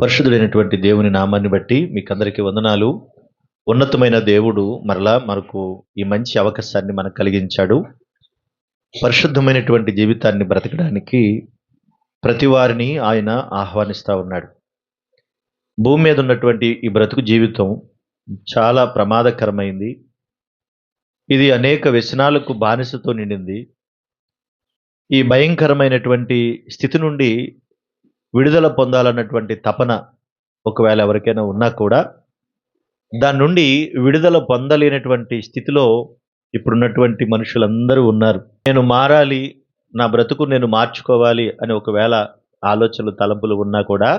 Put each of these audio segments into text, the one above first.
పరిశుద్ధుడైనటువంటి దేవుని నామాన్ని బట్టి మీకందరికీ వందనాలు. ఉన్నతమైన దేవుడు మరలా మనకు ఈ మంచి అవకాశాన్ని మనకు కలిగించాడు. పరిశుద్ధమైనటువంటి జీవితాన్ని బ్రతకడానికి ప్రతి వారిని ఆయన ఆహ్వానిస్తూ ఉన్నాడు. భూమి మీద ఉన్నటువంటి ఈ బ్రతుకు జీవితం చాలా ప్రమాదకరమైంది. ఇది అనేక వ్యసనాలకు బానిసతో నిండింది. ఈ భయంకరమైనటువంటి స్థితి నుండి విడుదల పొందాలన్నటువంటి తపన ఒకవేళ ఎవరికైనా ఉన్నా కూడా దాని నుండి విడుదల పొందలేనటువంటి స్థితిలో ఇప్పుడున్నటువంటి మనుషులందరూ ఉన్నారు. నేను మారాలి నా బ్రతుకు నేను మార్చుకోవాలి అని ఒకవేళ ఆలోచనలు తలంపులు ఉన్నా కూడా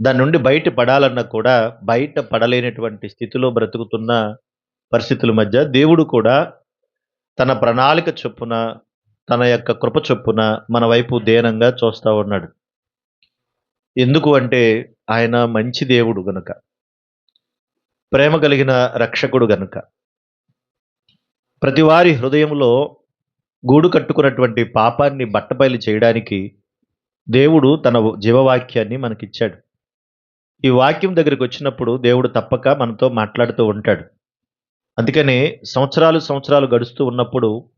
దాని నుండి బయట పడాలన్నా కూడా బయట పడలేనటువంటి స్థితిలో బ్రతుకుతున్న పరిస్థితుల మధ్య దేవుడు కూడా తన ప్రణాళిక చొప్పున తన యొక్క కృప చొప్పున మన వైపు దేనంగా చూస్తూ ఉన్నాడు. ఎందుకు అంటే ఆయన మంచి దేవుడు గనుక. ప్రేమ కలిగిన రక్షకుడు గనుక. ప్రతివారి హృదయంలో గూడు కట్టుకున్నటువంటి పాపాన్ని బట్టబయలు చేయడానికి దేవుడు తన జీవవాక్యాన్ని మనకిచ్చాడు. ఈ వాక్యం దగ్గరికి వచ్చినప్పుడు దేవుడు తప్పక మనతో మాట్లాడుతూ ఉంటాడు. అందుకనే సంవత్సరాలు సంవత్సరాలు గడుస్తూ ఉన్నప్పుడు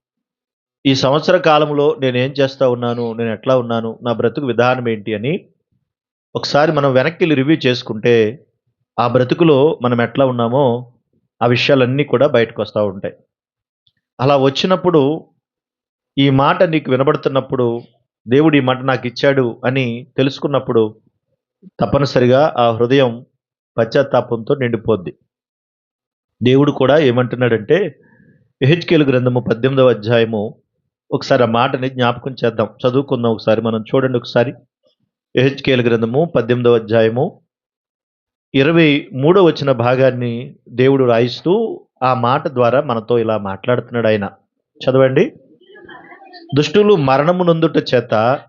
ఈ సంవత్సర కాలంలో నేనేం చేస్తూ ఉన్నాను నేను ఎట్లా ఉన్నాను నా బ్రతుకు విధానం ఏంటి అని ఒకసారి మనం వెనక్కి రివ్యూ చేసుకుంటే ఆ బ్రతుకులో మనం ఎట్లా ఉన్నామో ఆ విషయాలన్నీ కూడా బయటకు వస్తూ ఉంటాయి. అలా వచ్చినప్పుడు ఈ మాట నీకు వినబడుతున్నప్పుడు దేవుడు ఈ మాట నాకు ఇచ్చాడు అని తెలుసుకున్నప్పుడు తప్పనిసరిగా ఆ హృదయం పశ్చాత్తాపంతో నిండిపోద్ది. దేవుడు కూడా ఏమంటున్నాడంటే ఎహెచ్కేలు గ్రంథము పద్దెనిమిదవ అధ్యాయము ఒకసారి ఆ మాటని జ్ఞాపకం చేద్దాం. చదువుకుందాం ఒకసారి మనం చూడండి ఒకసారి. ఎహెచ్కేల్ గ్రంథము పద్దెనిమిదవ అధ్యాయము ఇరవై మూడో వచ్చిన భాగాన్ని దేవుడు రాయిస్తూ ఆ మాట ద్వారా మనతో ఇలా మాట్లాడుతున్నాడు ఆయన. చదవండి. దుష్టులు మరణము నొందుట చేత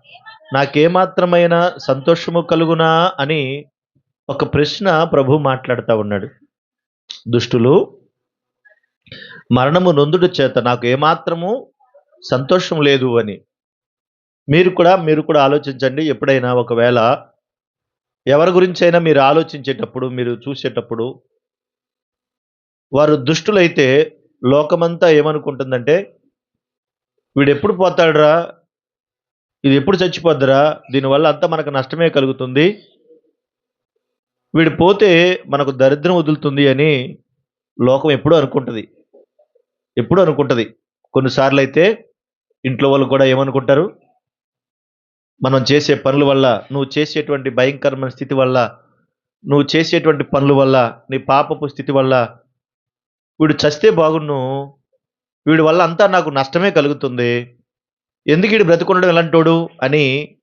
నాకేమాత్రమైన సంతోషము కలుగునా అని ఒక ప్రశ్న ప్రభు మాట్లాడుతూ ఉన్నాడు. దుష్టులు మరణము నొందుట చేత నాకు ఏమాత్రము సంతోషం లేదు అని మీరు కూడా మీరు కూడా ఆలోచించండి. ఎప్పుడైనా ఒకవేళ ఎవరి గురించైనా మీరు ఆలోచించేటప్పుడు మీరు చూసేటప్పుడు వారు దుష్టులైతే లోకమంతా ఏమనుకుంటుందంటే వీడు ఎప్పుడు పోతాడురా? ఇది ఎప్పుడు చచ్చిపోద్దురా? దీనివల్ల అంతా మనకు నష్టమే కలుగుతుంది. వీడు పోతే మనకు దరిద్రం వదులుతుంది అని లోకం ఎప్పుడూ అనుకుంటుంది. ఎప్పుడు అనుకుంటుంది. కొన్నిసార్లు అయితే ఇంట్లో వాళ్ళు కూడా ఏమనుకుంటారు? మనం చేసే పనుల వల్ల నువ్వు చేసేటువంటి భయంకరమైన స్థితి వల్ల నువ్వు చేసేటువంటి పనుల వల్ల నీ పాపపు స్థితి వల్ల వీడు చస్తే బాగున్ను. వీడి వల్ల అంతా నాకు నష్టమే కలుగుతుంది. ఎందుకు వీడు బ్రతుకుండడం ఎలాంటోడు అని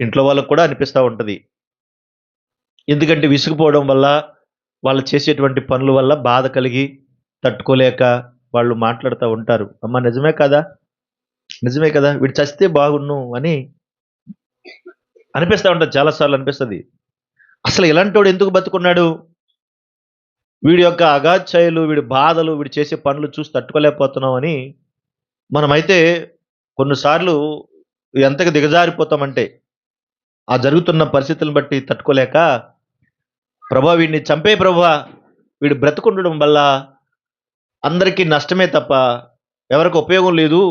ఇంట్లో వాళ్ళకు కూడా అనిపిస్తూ ఉంటుంది. ఎందుకంటే విసుగుపోవడం వల్ల వాళ్ళు చేసేటువంటి పనుల వల్ల బాధ కలిగి తట్టుకోలేక వాళ్ళు మాట్లాడుతూ ఉంటారు. అమ్మ నిజమే కదా? నిజమే కదా? వీడు చస్తే బాగున్ను అని అనిపిస్తూ ఉంటుంది చాలాసార్లు అనిపిస్తుంది. అసలు ఇలాంటోడు ఎందుకు బతుకున్నాడు? వీడి యొక్క అగాధ్యాయులు వీడి బాధలు వీడు చేసే పనులు చూసి తట్టుకోలేకపోతున్నాం అని మనమైతే కొన్నిసార్లు ఎంతగా దిగజారిపోతామంటే ఆ జరుగుతున్న పరిస్థితులను బట్టి తట్టుకోలేక ప్రభా వీడిని చంపే ప్రభా వీడు బ్రతుకుండడం వల్ల అందరికీ నష్టమే తప్ప ఎవరికి ఉపయోగం లేదు.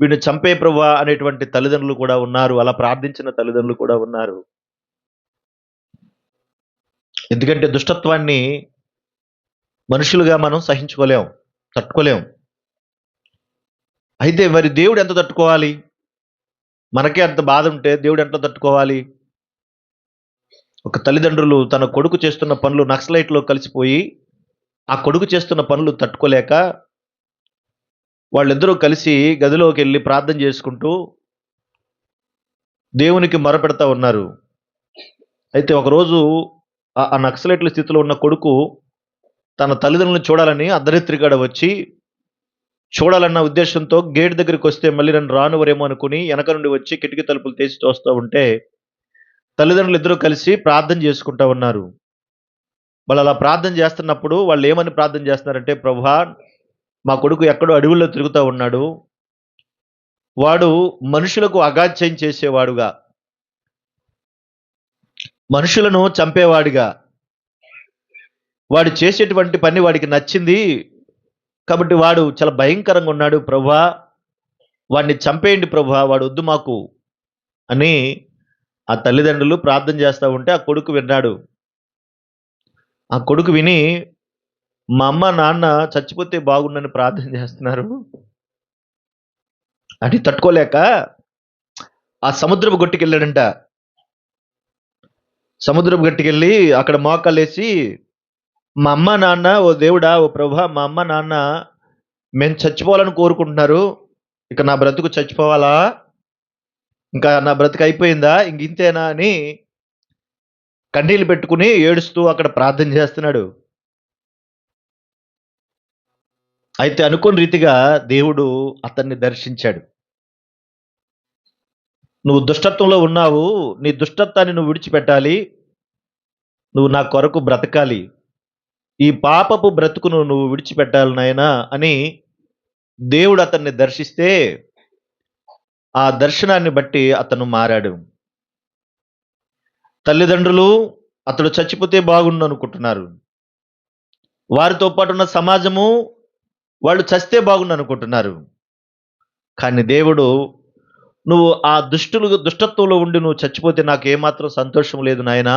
వీడిని చంపే ప్రభా అనేటువంటి తల్లిదండ్రులు కూడా ఉన్నారు. అలా ప్రార్థించిన తల్లిదండ్రులు కూడా ఉన్నారు. ఎందుకంటే దుష్టత్వాన్ని మనుషులుగా మనం సహించుకోలేం తట్టుకోలేం. అయితే మరి దేవుడు ఎంత తట్టుకోవాలి? మనకే అంత బాధ ఉంటే దేవుడు ఎంత తట్టుకోవాలి? ఒక తల్లిదండ్రులు తన కొడుకు చేస్తున్న పనులు నక్సలైట్లో కలిసిపోయి ఆ కొడుకు చేస్తున్న పనులు తట్టుకోలేక వాళ్ళిద్దరూ కలిసి గదిలోకి వెళ్ళి ప్రార్థన చేసుకుంటూ దేవునికి మొరపెడతా ఉన్నారు. అయితే ఒకరోజు ఆ- ఆ నక్సలైట్ల స్థితిలో ఉన్న కొడుకు తన తల్లిదండ్రులను చూడాలని అర్ధరాత్రిగాడ వచ్చి చూడాలన్న ఉద్దేశంతో గేట్ దగ్గరికి వస్తే మళ్ళీ నన్ను రానువరేమో అనుకుని వెనక నుండి వచ్చి కిటికీ తలుపులు తీసి చూస్తూ ఉంటే తల్లిదండ్రులు ఇద్దరూ కలిసి ప్రార్థన చేసుకుంటా ఉన్నారు. వాళ్ళు అలా ప్రార్థన చేస్తున్నప్పుడు వాళ్ళు ఏమని ప్రార్థన చేస్తున్నారంటే ప్రభా మా కొడుకు ఎక్కడో అడవుల్లో తిరుగుతూ ఉన్నాడు. వాడు మనుషులకు అగాధ్యం చేసేవాడుగా. మనుషులను చంపేవాడిగా. వాడు చేసేటువంటి పని వాడికి నచ్చింది. కాబట్టి వాడు చాలా భయంకరంగా ఉన్నాడు. ప్రభా వాడిని చంపేయండి ప్రభా వాడు వద్దు మాకు అని ఆ తల్లిదండ్రులు ప్రార్థన చేస్తూ ఉంటే ఆ కొడుకు విన్నాడు. ఆ కొడుకు విని మా అమ్మ నాన్న చచ్చిపోతే బాగుండని ప్రార్థన చేస్తున్నారు. అని తట్టుకోలేక ఆ సముద్రపు గొట్టుకెళ్ళాడంట సముద్రపు గట్టుకెళ్ళి అక్కడ మోకాలేసి మా అమ్మ నాన్న ఓ దేవుడా ఓ ప్రభా మా అమ్మ నాన్న మేము చచ్చిపోవాలని కోరుకుంటున్నారు. ఇక నా బ్రతుకు చచ్చిపోవాలా? ఇంకా నా బ్రతుకు అయిపోయిందా? ఇంక ఇంతేనా? అని కన్నీళ్ళు పెట్టుకుని ఏడుస్తూ అక్కడ ప్రార్థన చేస్తున్నాడు. అయితే అనుకోని రీతిగా దేవుడు అతన్ని దర్శించాడు. నువ్వు దుష్టత్వంలో ఉన్నావు నీ దుష్టత్వాన్ని నువ్వు విడిచిపెట్టాలి నువ్వు నా కొరకు బ్రతకాలి ఈ పాపపు బ్రతుకును నువ్వు విడిచిపెట్టాలి నాయనా అని దేవుడు అతన్ని దర్శిస్తే ఆ దర్శనాన్ని బట్టి అతను మారాడు. తల్లిదండ్రులు అతడు చచ్చిపోతే బాగుండు అనుకుంటున్నారు. వారితో పాటు ఉన్న సమాజము వాళ్ళు చస్తే బాగుండు అనుకుంటున్నారు కానీ దేవుడు నువ్వు ఆ దుష్టులు దుష్టత్వంలో ఉండి నువ్వు చచ్చిపోతే నాకు ఏమాత్రం సంతోషం లేదు నాయనా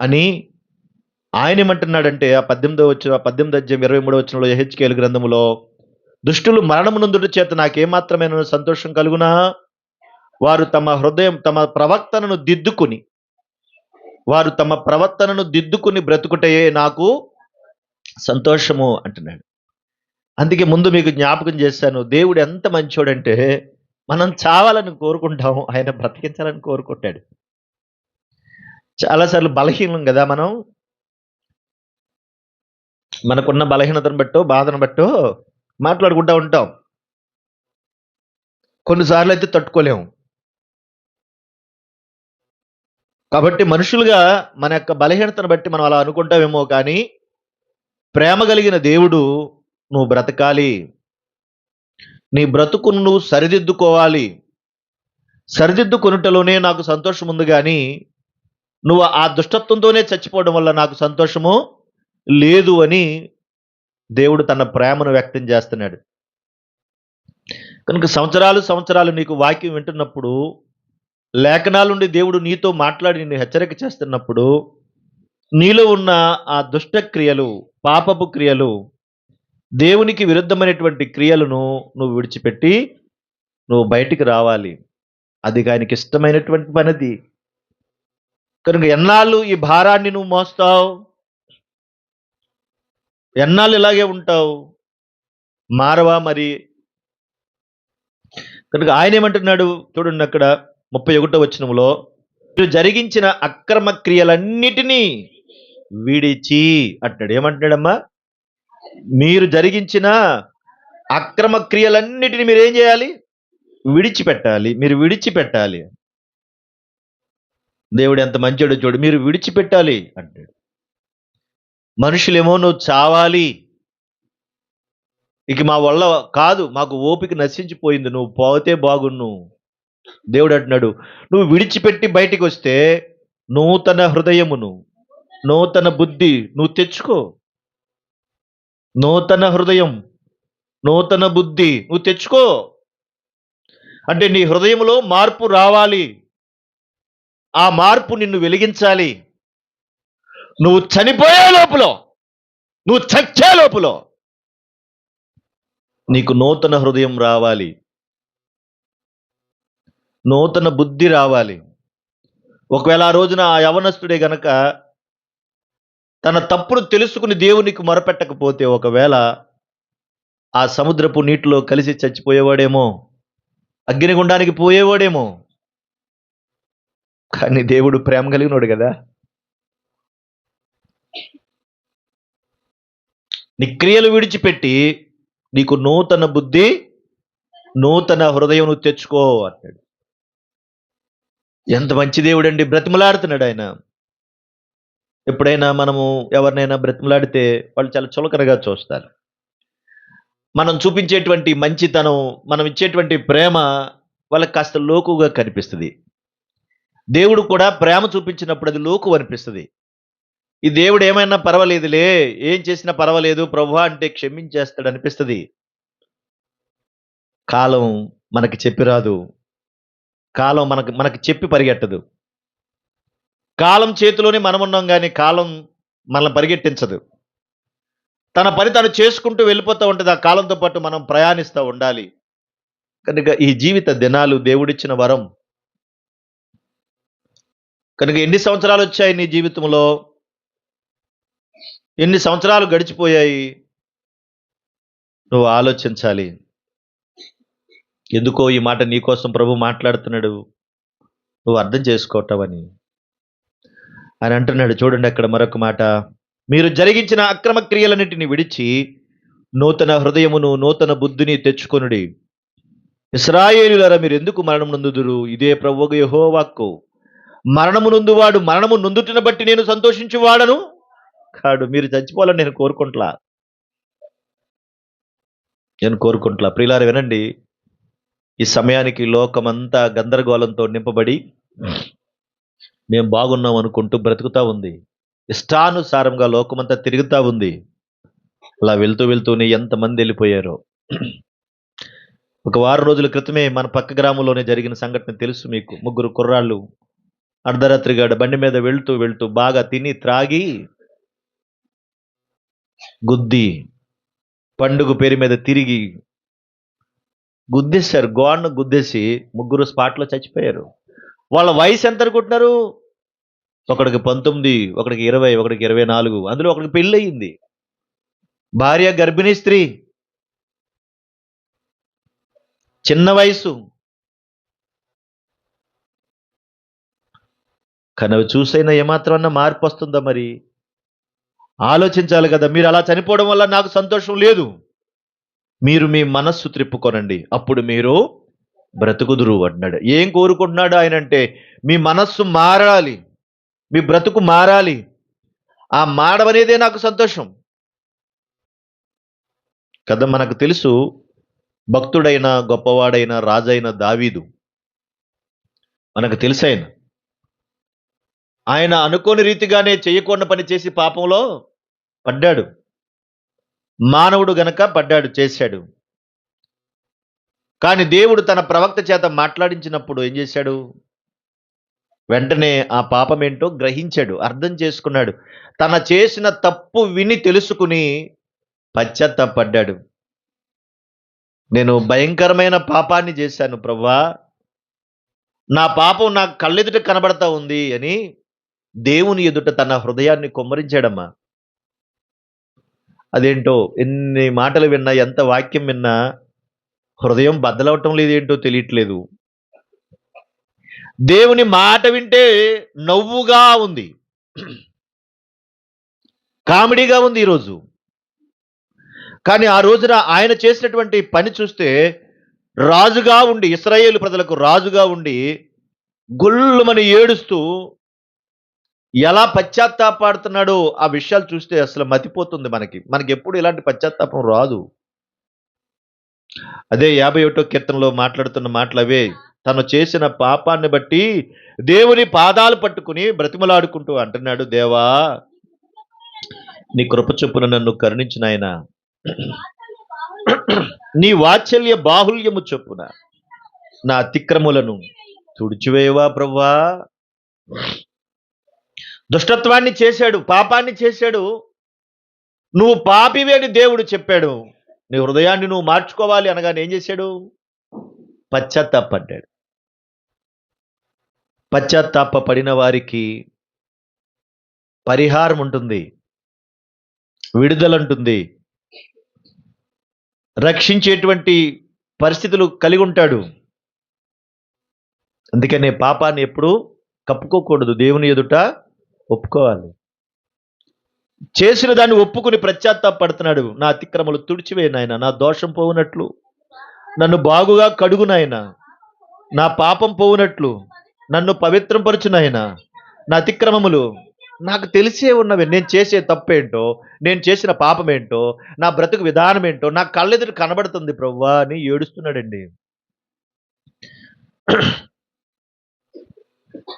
అని ఆయన ఏమంటున్నాడంటే ఆ పద్దెనిమిదో వచ్చిన పద్దెనిమిది అధ్యాయం ఇరవై మూడో వచ్చినలో హెచ్కేలు గ్రంథములో దుష్టులు మరణమునందుడి చేత నాకేమాత్రమైన సంతోషం కలుగునా? వారు తమ హృదయం తమ ప్రవర్తనను దిద్దుకుని వారు తమ ప్రవర్తనను దిద్దుకుని బ్రతుకుటయే నాకు సంతోషము అంటున్నాడు. అందుకే ముందు మీకు జ్ఞాపకం చేశాను దేవుడు ఎంత మంచోడంటే మనం చావాలని కోరుకుంటాం ఆయన బ్రతికించాలని కోరుకుంటాడు. చాలాసార్లు బలహీనం కదా మనం. మనకున్న బలహీనతను బట్టో బాధను బట్టో మాట్లాడుకుంటూ ఉంటాం. కొన్నిసార్లు అయితే తట్టుకోలేము కాబట్టి మనుషులుగా మన యొక్క బలహీనతను బట్టి మనం అలా అనుకుంటామేమో కానీ ప్రేమ కలిగిన దేవుడు నువ్వు బ్రతకాలి. నీ బ్రతుకును నువ్వు సరిదిద్దుకోవాలి. సరిదిద్దుకొనుటలోనే నాకు సంతోషం ఉంది కానీ నువ్వు ఆ దుష్టత్వంతోనే చచ్చిపోవడం వల్ల నాకు సంతోషము లేదు అని దేవుడు తన ప్రేమను వ్యక్తం చేస్తున్నాడు. కనుక సంవత్సరాలు సంవత్సరాలు నీకు వాక్యం వింటున్నప్పుడు లేఖనాలుండి దేవుడు నీతో మాట్లాడి నిన్ను హెచ్చరిక చేస్తున్నప్పుడు నీలో ఉన్న ఆ దుష్టక్రియలు పాపపు క్రియలు దేవునికి విరుద్ధమైనటువంటి క్రియలను నువ్వు విడిచిపెట్టి నువ్వు బయటికి రావాలి. అది ఆయనకి ఇష్టమైనటువంటి పనిది. కనుక ఎన్నాళ్ళు ఈ భారాన్ని నువ్వు మోస్తావు? ఎన్నాళ్ళు ఇలాగే ఉంటావు? మారవా మరి? కనుక ఆయన ఏమంటున్నాడు చూడండి అక్కడ ముప్పై ఒకటో వచనంలో మీరు జరిగించిన అక్రమ క్రియలన్నిటినీ విడిచి అంటున్నాడు. ఏమంటున్నాడమ్మా? మీరు జరిగించిన అక్రమ క్రియలన్నిటిని మీరు ఏం చేయాలి? విడిచిపెట్టాలి. మీరు విడిచిపెట్టాలి. దేవుడు ఎంత మంచోడో చూడు. మీరు విడిచిపెట్టాలి అంటాడు. మనుషులేమో నువ్వు చావాలి. ఇక మా వల్ల కాదు. మాకు ఓపిక నశించిపోయింది. నువ్వు పోతే బాగున్ను. దేవుడు అంటున్నాడు నువ్వు విడిచిపెట్టి బయటికి వస్తే నూతన హృదయమును నూతన బుద్ధి నువ్వు తెచ్చుకో. నూతన హృదయం నూతన బుద్ధి. నువ్వు తెచ్చుకో. అంటే నీ హృదయంలో మార్పు రావాలి. ఆ మార్పు నిన్ను వెలిగించాలి. నువ్వు చనిపోయే లోపల నువ్వు చచ్చే లోపల నీకు నూతన హృదయం రావాలి. నూతన బుద్ధి రావాలి. ఒకవేళ ఆ రోజున ఆ యవనస్తుడే గనక తన తప్పును తెలుసుకుని దేవునికి మొరపెట్టకపోతే ఒకవేళ ఆ సముద్రపు నీటిలో కలిసి చచ్చిపోయేవాడేమో అగ్నిగుండానికి పోయేవాడేమో. కానీ దేవుడు ప్రేమ కలిగినోడు కదా. నీ క్రియలు విడిచిపెట్టి నీకు నూతన బుద్ధి నూతన హృదయం నువ్వు తెచ్చుకో అన్నాడు ఎంత మంచి దేవుడండి బ్రతిమలాడుతున్నాడు ఆయన. ఎప్పుడైనా మనము ఎవరినైనా బ్రతిమలాడితే వాళ్ళు చాలా చులకనగా చూస్తారు. మనం చూపించేటువంటి మంచితనం మనం ఇచ్చేటువంటి ప్రేమ వాళ్ళకి కాస్త లోకుగా కనిపిస్తుంది. దేవుడు కూడా ప్రేమ చూపించినప్పుడు అది లోకు అనిపిస్తుంది. ఈ దేవుడు ఏమైనా పర్వాలేదులే ఏం చేసినా పర్వాలేదు ప్రభు అంటే క్షమించేస్తాడు అనిపిస్తుంది. కాలం మనకి చెప్పిరాదు కాలం మనకు మనకి చెప్పి పరిగెట్టదు కాలం చేతిలోనే మనం ఉన్నాం కానీ కాలం మనల్ని పరిగెట్టించదు. తన పని తను చేసుకుంటూ వెళ్ళిపోతూ ఉంటుంది. ఆ కాలంతో పాటు మనం ప్రయాణిస్తూ ఉండాలి. కనుక ఈ జీవిత దినాలు దేవుడిచ్చిన వరం. కనుక ఎన్ని సంవత్సరాలు వచ్చాయి నీ జీవితంలో? ఎన్ని సంవత్సరాలు గడిచిపోయాయి? నువ్వు ఆలోచించాలి. ఎందుకో ఈ మాట నీకోసం ప్రభు మాట్లాడుతున్నాడు. నువ్వు అర్థం చేసుకోవటమని అని అంటున్నాడు. చూడండి అక్కడ మరొక మాట. మీరు జరిగించిన అక్రమ క్రియలన్నిటిని విడిచి నూతన హృదయమును నూతన బుద్ధిని తెచ్చుకొనుడి. ఇస్రాయేలులరా మీరు ఎందుకు మరణం నొందుదురు? ఇదే ప్రభువు యెహోవాక్కు మరణము నొందువాడు మరణము నొందుటిన బట్టి నేను సంతోషించువాడను కాడు. మీరు చచ్చిపోవాలని నేను కోరుకుంటలా. నేను కోరుకుంటలా. ప్రియులారు వినండి. ఈ సమయానికి లోకమంతా గందరగోళంతో నింపబడి మేము బాగున్నాం అనుకుంటూ బ్రతుకుతా ఉంది. ఇష్టానుసారంగా లోకమంతా తిరుగుతా ఉంది. అలా వెళ్తూ వెళ్తూనే ఎంతమంది వెళ్ళిపోయారో. ఒక వారం రోజుల క్రితమే మన పక్క గ్రామంలోనే జరిగిన సంఘటన తెలుసు మీకు. ముగ్గురు కుర్రాళ్ళు అర్ధరాత్రి గడ బండి మీద వెళ్తూ వెళ్తూ బాగా తిని త్రాగి గుద్ది పండుగ పేరు మీద తిరిగి గుద్దేశారు. గోడను గుద్దేసి ముగ్గురు స్పాట్లో చచ్చిపోయారు. వాళ్ళ వయసు ఎంత అనుకుంటున్నారు? ఒకడికి పంతొమ్మిది ఒకడికి ఇరవై ఒకడికి ఇరవై నాలుగు. అందులో ఒకడికి పెళ్ళి భార్య గర్భిణీ స్త్రీ. చిన్న వయసు కానీ అవి చూసైనా ఏమాత్రమన్నా మార్పు వస్తుందా మరి? ఆలోచించాలి కదా. మీరు అలా చనిపోవడం వల్ల నాకు సంతోషం లేదు. మీరు మీ మనస్సు త్రిప్పుకొనండి. అప్పుడు మీరు బ్రతుకుదురు అన్నాడు ఏం కోరుకుంటున్నాడు ఆయన అంటే మీ మనస్సు మారాలి. మీ బ్రతుకు మారాలి. ఆ మారడం అనేదే నాకు సంతోషం. కదా మనకు తెలుసు భక్తుడైన గొప్పవాడైన రాజైన దావీదు. మనకు తెలుసు ఆయన. ఆయన అనుకోని రీతిగానే చేయకుండా పని చేసి పాపంలో పడ్డాడు. మానవుడు గనక పడ్డాడు చేశాడు. కానీ దేవుడు తన ప్రవక్త చేత మాట్లాడించినప్పుడు ఏం చేశాడు? వెంటనే ఆ పాపం ఏంటో గ్రహించాడు అర్థం చేసుకున్నాడు. తన చేసిన తప్పు విని తెలుసుకుని పశ్చాత్తాపడ్డాడు. నేను భయంకరమైన పాపాన్ని చేశాను ప్రవ్వా. నా పాపం నా కళ్ళెదుట కనబడతా ఉంది అని దేవుని ఎదుట తన హృదయాన్ని కొమ్మరించాడమ్మా. అదేంటో ఎన్ని మాటలు విన్నా ఎంత వాక్యం విన్నా హృదయం బద్దలవటం లేదేంటో తెలియట్లేదు. దేవుని మాట వింటే నవ్వుగా ఉంది. కామెడీగా ఉంది ఈరోజు. కానీ ఆ రోజున ఆయన చేసినటువంటి పని చూస్తే రాజుగా ఉండి ఇస్రాయేల్ ప్రజలకు రాజుగా ఉండి గుళ్ళుమని ఏడుస్తూ ఎలా పశ్చాత్తాపాడుతున్నాడో ఆ విషయాలు చూస్తే అసలు మతిపోతుంది మనకి. మనకి ఎప్పుడు ఇలాంటి పశ్చాత్తాపం రాదు. అదే యాభై ఒకటో కీర్తనలో మాట్లాడుతున్న మాటలవే తను చేసిన పాపాన్ని బట్టి దేవుని పాదాలు పట్టుకుని బ్రతిమలాడుకుంటూ అంటున్నాడు దేవా నీ కృప చొప్పున నన్ను కరుణించిన ఆయన నీ వాత్సల్య బాహుల్యము చొప్పున నా అతిక్రములను తుడిచివేవా ప్రవ్వా? దుష్టత్వాన్ని చేశాడు పాపాన్ని చేశాడు. నువ్వు పాపివేని అని దేవుడు చెప్పాడు. నీ హృదయాన్ని నువ్వు మార్చుకోవాలి అనగానే ఏం చేశాడు? పశ్చాత్తాపడ్డాడు. పశ్చాత్తాప పడిన వారికి పరిహారం ఉంటుంది. విడుదల ఉంటుంది రక్షించేటువంటి పరిస్థితులు కలిగి ఉంటాడు. అందుకనే పాపాన్ని ఎప్పుడు కప్పుకోకూడదు. దేవుని ఎదుట ఒప్పుకోవాలి. చేసిన దాన్ని ఒప్పుకుని పడుతున్నాడు నా అతిక్రమలు తుడిచివే నాయన. నా దోషం పోవునట్లు. నన్ను బాగుగా కడుగు నాయన. నా పాపం పోవునట్లు. నన్ను పవిత్రం పరచు నాయన. నా అతిక్రమములు నాకు తెలిసే ఉన్నవి. నేను చేసే తప్పేంటో? నేను చేసిన పాపం ఏంటో నా బ్రతుకు విధానం ఏంటో నా కళ్ళెదురు కనబడుతుంది ప్రవ్వా అని ఏడుస్తున్నాడండి.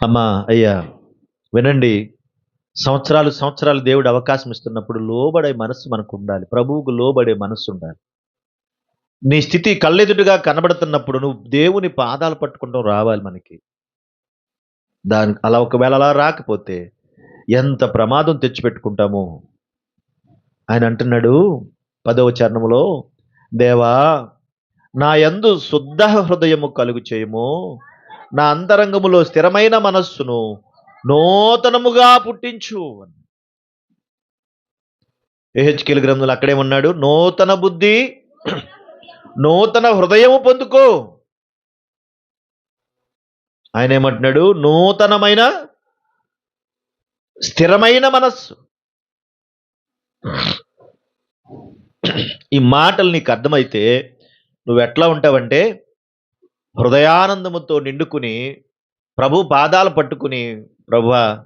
అమ్మా అయ్యా వినండి. సంవత్సరాలు సంవత్సరాలు దేవుడు అవకాశం ఇస్తున్నప్పుడు లోబడే మనస్సు మనకు ఉండాలి ప్రభువుకు లోబడే మనస్సు ఉండాలి. నీ స్థితి కళ్ళెదుటుగా కనబడుతున్నప్పుడు నువ్వు దేవుని పాదాలు పట్టుకుంటూ రావాలి మనకి. దాని అలా ఒకవేళ అలా రాకపోతే ఎంత ప్రమాదం తెచ్చిపెట్టుకుంటామో. ఆయన అంటున్నాడు పదవ చరణములో దేవా నా యందు శుద్ధ హృదయము కలుగు చేయము. నా అంతరంగములో స్థిరమైన మనస్సును నూతనముగా పుట్టించు ఏహెచ్కేల్ గ్రంథంలో అక్కడే ఉన్నాడు. నూతన బుద్ధి నూతన హృదయము పొందుకో. ఆయన ఏమంటున్నాడు? నూతనమైన స్థిరమైన మనస్సు. ఈ మాటలు నీకు అర్థమైతే నువ్వు ఎట్లా ఉంటావంటే హృదయానందముతో నిండుకుని ప్రభు పాదాలు పట్టుకుని ప్రభా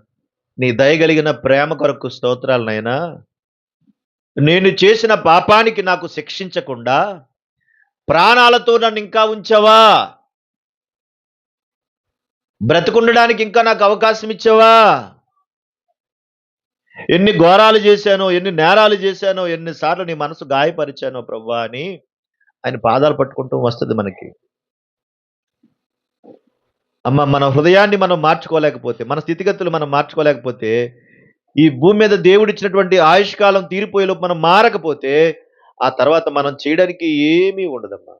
నీ దయగలిగిన ప్రేమ కొరకు స్తోత్రాలనైనా నేను చేసిన పాపానికి నాకు శిక్షించకుండా ప్రాణాలతో నన్ను ఇంకా ఉంచవా? బ్రతుకుండడానికి ఇంకా నాకు అవకాశం ఇచ్చావా? ఎన్ని ఘోరాలు చేశానో ఎన్ని నేరాలు చేశానో ఎన్నిసార్లు నీ మనసు గాయపరిచానో ప్రభా అని ఆయన పాదాలు పట్టుకుంటూ వస్తుంది మనకి. అమ్మ మన హృదయాన్ని మనం మార్చుకోలేకపోతే మన స్థితిగతులు మనం మార్చుకోలేకపోతే ఈ భూమి మీద దేవుడు ఇచ్చినటువంటి ఆయుష్కాలం తీరిపోయేలోపు మనం మారకపోతే ఆ తర్వాత మనం చేయడానికి ఏమీ ఉండదమ్మా.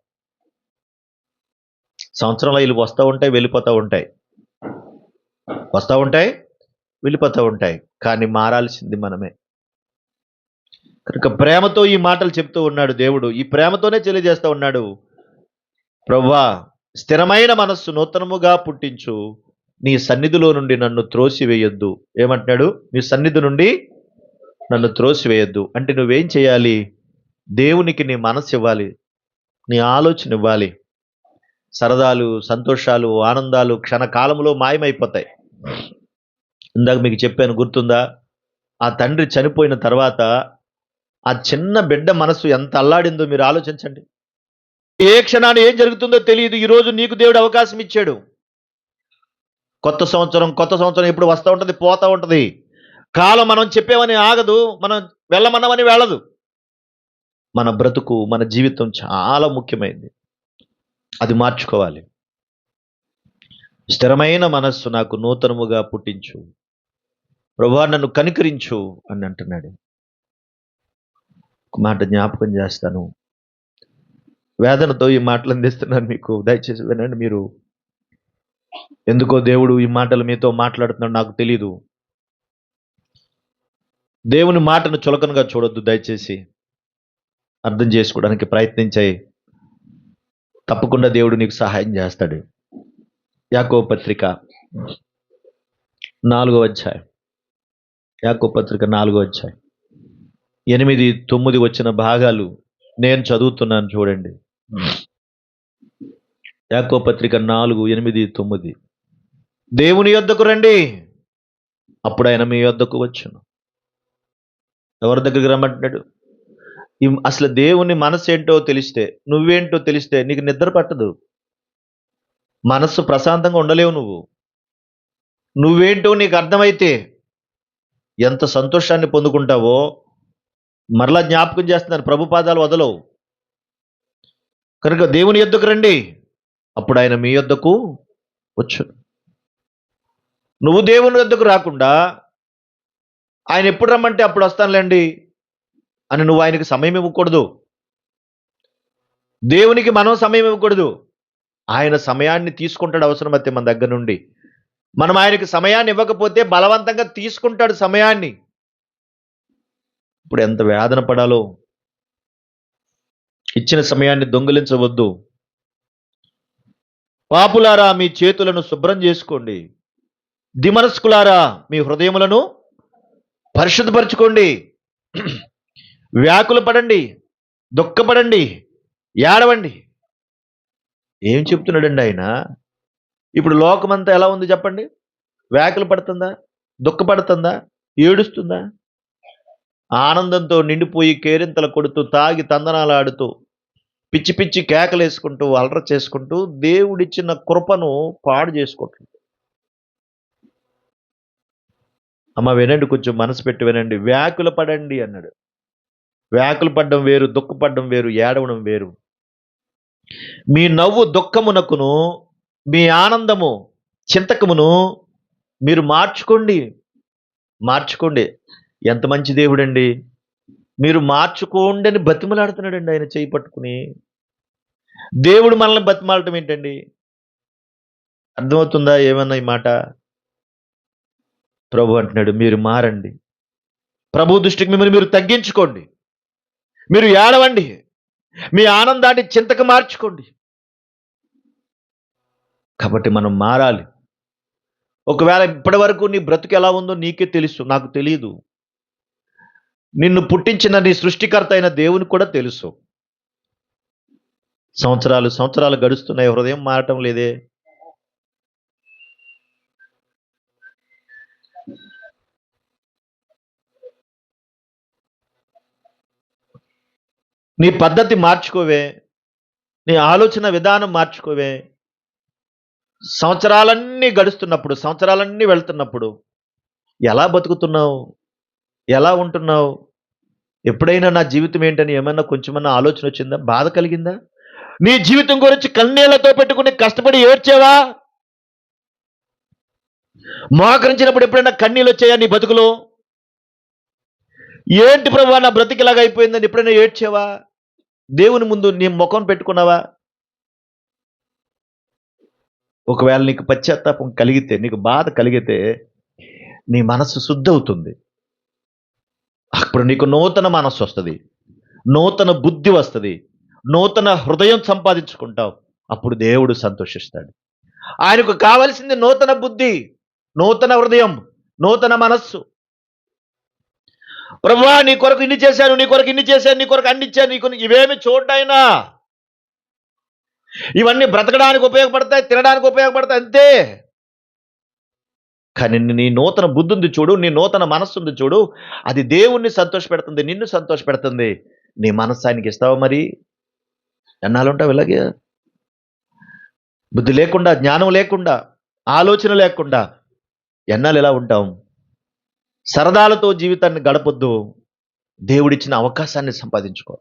సంవత్సరంలో వీళ్ళు వస్తూ ఉంటాయి వెళ్ళిపోతూ ఉంటాయి. వస్తూ ఉంటాయి వెళ్ళిపోతూ ఉంటాయి. కానీ మారాల్సింది మనమే. కనుక ప్రేమతో ఈ మాటలు చెప్తూ ఉన్నాడు దేవుడు. ఈ ప్రేమతోనే తెలియజేస్తూ ఉన్నాడు. ప్రవ్వా స్థిరమైన మనస్సు నూతనముగా పుట్టించు. నీ సన్నిధిలో నుండి నన్ను త్రోసివేయొద్దు. ఏమంటున్నాడు? నీ సన్నిధి నుండి నన్ను త్రోసివేయొద్దు. అంటే నువ్వేం చేయాలి? దేవునికి నీ మనస్సు ఇవ్వాలి. నీ ఆలోచన ఇవ్వాలి. సరదాలు సంతోషాలు ఆనందాలు క్షణకాలంలో మాయమైపోతాయి. ఇందాక మీకు చెప్పాను గుర్తుందా? ఆ తండ్రి చనిపోయిన తర్వాత ఆ చిన్న బిడ్డ మనసు ఎంత అల్లాడిందో మీరు ఆలోచించండి. ఏ క్షణాన్ని ఏం జరుగుతుందో తెలియదు. ఈరోజు నీకు దేవుడు అవకాశం ఇచ్చాడు. కొత్త సంవత్సరం కొత్త సంవత్సరం ఎప్పుడు వస్తూ ఉంటుంది పోతూ ఉంటుంది. కాలం మనం చెప్పేవని ఆగదు. మనం వెళ్ళమన్నామని వెళ్ళదు. మన బ్రతుకు మన జీవితం చాలా ముఖ్యమైనది అది మార్చుకోవాలి. స్థిరమైన మనస్సు నాకు నూతనముగా పుట్టించు. ప్రభా నన్ను కనికరించు అని అంటున్నాడు. ఒక మాట జ్ఞాపకం చేస్తాను. వేదనతో ఈ మాటలు అందిస్తున్నాను మీకు. దయచేసి వినండి మీరు. ఎందుకో దేవుడు ఈ మాటలు మీతో మాట్లాడుతున్నాడు నాకు తెలీదు. దేవుని మాటను చులకనగా చూడొద్దు దయచేసి. అర్థం చేసుకోవడానికి ప్రయత్నించాయి తప్పకుండా దేవుడు నీకు సహాయం చేస్తాడు. యాకో పత్రిక నాలుగో అధ్యాయం. యాకో పత్రిక నాలుగో అధ్యాయం. ఎనిమిది తొమ్మిది వచ్చిన భాగాలు నేను చదువుతున్నాను చూడండి. యాకో పత్రిక నాలుగు ఎనిమిది తొమ్మిది. దేవుని యొద్దకు రండి. అప్పుడు ఆయన మీ యొద్దకు వచ్చును. ఎవరి దగ్గరికి రమ్మంటున్నాడు? ఈ అసలు దేవుని మనసు ఏంటో తెలిస్తే నువ్వేంటో తెలిస్తే నీకు నిద్ర పట్టదు. మనస్సు ప్రశాంతంగా ఉండలేవు నువ్వు. నువ్వేంటో నీకు అర్థమైతే ఎంత సంతోషాన్ని పొందుకుంటావో మరలా జ్ఞాపకం చేస్తున్నారు. ప్రభు పాదాలు వదలవు. కనుక దేవుని యొద్దకు రండి. అప్పుడు ఆయన మీ యొద్దకు వచ్చు. నువ్వు దేవుని యొద్దకు రాకుండా ఆయన ఎప్పుడు రమ్మంటే అప్పుడు వస్తానులేండి అని నువ్వు ఆయనకి సమయం ఇవ్వకూడదు. దేవునికి మనం సమయం ఇవ్వకూడదు. ఆయన సమయాన్ని తీసుకుంటాడు అవసరమైతే మన దగ్గర నుండి. మనం ఆయనకి సమయాన్ని ఇవ్వకపోతే బలవంతంగా తీసుకుంటాడు సమయాన్ని. ఇప్పుడు ఎంత వేదన పడాలో ఇచ్చిన సమయాన్ని దొంగిలించవద్దు. పాపులారా మీ చేతులను శుభ్రం చేసుకోండి. దిమనస్కులారా మీ హృదయములను పరిశుద్ధపరచుకోండి. వ్యాకులు పడండి దుఃఖపడండి ఏడవండి. ఏం చెప్తున్నాడండి ఆయన? ఇప్పుడు లోకమంతా ఎలా ఉంది చెప్పండి? వ్యాకులు పడుతుందా? దుఃఖపడుతుందా? ఏడుస్తుందా? ఆనందంతో నిండిపోయి కేరింతలు కొడుతూ తాగి తందనాలు ఆడుతూ పిచ్చి పిచ్చి కేకలేసుకుంటూ అలర చేసుకుంటూ దేవుడిచ్చిన కృపను పాడు చేసుకుంటుంది. అమ్మ వినండి కొంచెం మనసు పెట్టి వినండి. వ్యాకులు పడండి అన్నాడు. వ్యాకులు పడడం వేరు దుఃఖపడడం వేరు ఏడవడం వేరు. మీ నవ్వు దుఃఖమునకును మీ ఆనందము చింతకమును మీరు మార్చుకోండి. మార్చుకోండి. ఎంత మంచి దేవుడండి. మీరు మార్చుకోండి అని బతిమలాడుతున్నాడండి ఆయన చేయి పట్టుకుని. దేవుడు మనల్ని బతిమాలటం ఏంటండి? అర్థమవుతుందా? ఏమన్నా ఈ మాట? ప్రభు అంటున్నాడు మీరు మారండి. ప్రభు దృష్టికి మిమ్మల్ని మీరు తగ్గించుకోండి. మీరు ఏడవండి. మీ ఆనందాన్ని చింతకు మార్చుకోండి. కాబట్టి మనం మారాలి. ఒకవేళ ఇప్పటి వరకు నీ బ్రతుకు ఎలా ఉందో నీకే తెలుసు నాకు తెలియదు నిన్ను పుట్టించిన నీ సృష్టికర్త అయిన దేవుని కూడా తెలుసు. సంవత్సరాలు సంవత్సరాలు గడుస్తున్నాయి. హృదయం మారటం లేదే. నీ పద్ధతి మార్చుకోవే. నీ ఆలోచన విధానం మార్చుకోవే. సంవత్సరాలన్నీ గడుస్తున్నప్పుడు సంవత్సరాలన్నీ వెళ్తున్నప్పుడు ఎలా బతుకుతున్నావు? ఎలా ఉంటున్నావు? ఎప్పుడైనా నా జీవితం ఏంటని ఏమన్నా కొంచెమన్నా ఆలోచన వచ్చిందా? బాధ కలిగిందా? నీ జీవితం గురించి కన్నీళ్ళతో పెట్టుకుని కష్టపడి ఏడ్చావా? మోకరించినప్పుడు ఎప్పుడైనా కన్నీళ్ళు వచ్చాయా నీ బతుకులో? ఏంటి ప్రభు నా బ్రతికిలాగా అయిపోయిందని ఎప్పుడైనా ఏడ్చావా? దేవుని ముందు నీ ముఖం పెట్టుకున్నావా? ఒకవేళ నీకు పశ్చాత్తాపం కలిగితే నీకు బాధ కలిగితే నీ మనస్సు శుద్ధి అవుతుంది అప్పుడు నీకు నూతన మనస్సు వస్తుంది. నూతన బుద్ధి వస్తుంది. నూతన హృదయం సంపాదించుకుంటావు. అప్పుడు దేవుడు సంతోషిస్తాడు. ఆయనకు కావలసింది నూతన బుద్ధి నూతన హృదయం నూతన మనస్సు. ప్రభా నీ కొరకు ఇన్ని చేశాను నీ కొరకు ఇన్ని చేశాను నీ కొరకు అందించాను ఇచ్చాను నీకు ఇవేమి చూడ్డాయినా ఇవన్నీ బ్రతకడానికి ఉపయోగపడతాయి తినడానికి ఉపయోగపడతాయి అంతే. కానీ నీ నూతన బుద్ధి ఉంది చూడు నీ నూతన మనస్సు ఉంది చూడు. అది దేవుణ్ణి సంతోషపెడుతుంది నిన్ను సంతోషపెడుతుంది. నీ మనస్సు ఆయనకి ఇస్తావా మరి? ఎన్నాళ్ళుంటావు ఇలాగే? బుద్ధి లేకుండా జ్ఞానం లేకుండా ఆలోచన లేకుండా ఎన్నాళ్ళు ఇలా ఉంటాం సరదాలతో జీవితాన్ని గడపొద్దు. దేవుడిచ్చిన అవకాశాన్ని సంపాదించుకో.